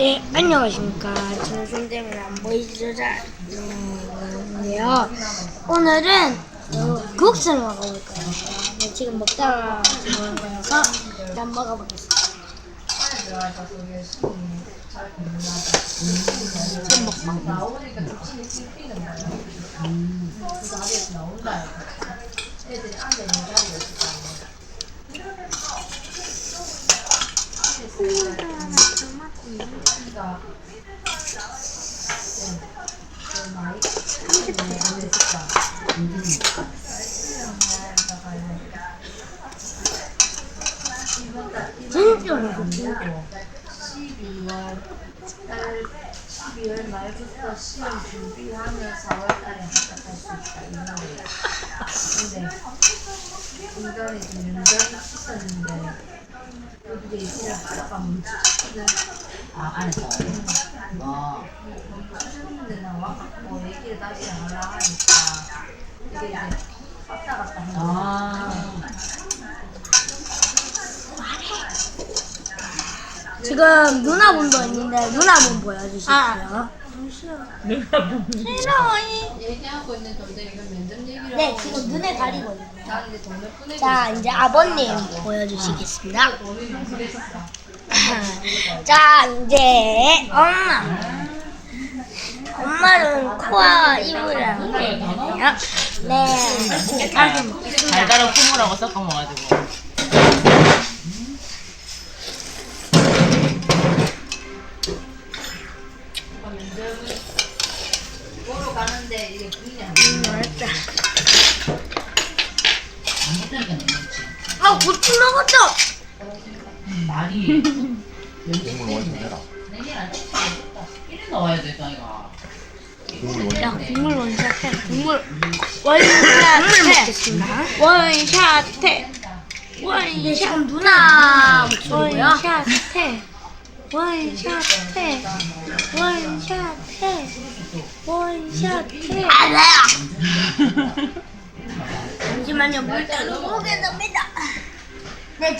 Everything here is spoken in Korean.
네, 안녕하십니까. 손 때문에 안 보이시죠? 잘. 인데요 오늘은 어, 국수를 먹어볼 거예요. 네, 지금 먹다가 먹은 거여서 일단 먹어보겠습니다. 지금 먹방. 진짜 맛있어. 12월 달 12월 말부터 시험 준비하며 4월 달에 합격할 수 있다 이 말이에요. 근데 중간에 좀 연장이 있었는데 여기에 이제 아빠가 멈추거든. 아, 안에서. 어. 멈추는데 나와갖고 얘기를 다시 안 하려 하니까 이게 이제 왔다 갔다 하는. 아. 지금 누나분도 있는데 누나분 보여주실게요. 얘기하고 있는 건데 이건 면접 얘기를 네, 하고 지금 눈에 가리고 있네요. 난 이제 돈을 자, 이제 아버님 보여주시겠습니다. 돈이. 자, 이제 엄마. 엄마는 코와 입을 안 보이네요. 네, 다시 먹겠습니다. 달달한 콧물하고 섞어 먹어가지고. 맛있다. 아, 고추 먹었죠? 말이. 국물 원좀 해라. 내일 안 돼. 이래 넣어야 돼, 이거. 국물 원좀 야, 국물 원샷 해. 국물 원샷해. 국물 먹겠습니다. 원샷 해. 원샷. 누나 목소리고요. 원샷 해. 원샷 해. 원샷 해. 원샷해. 알아요. 잠시만요, 물좀 보겠습니다.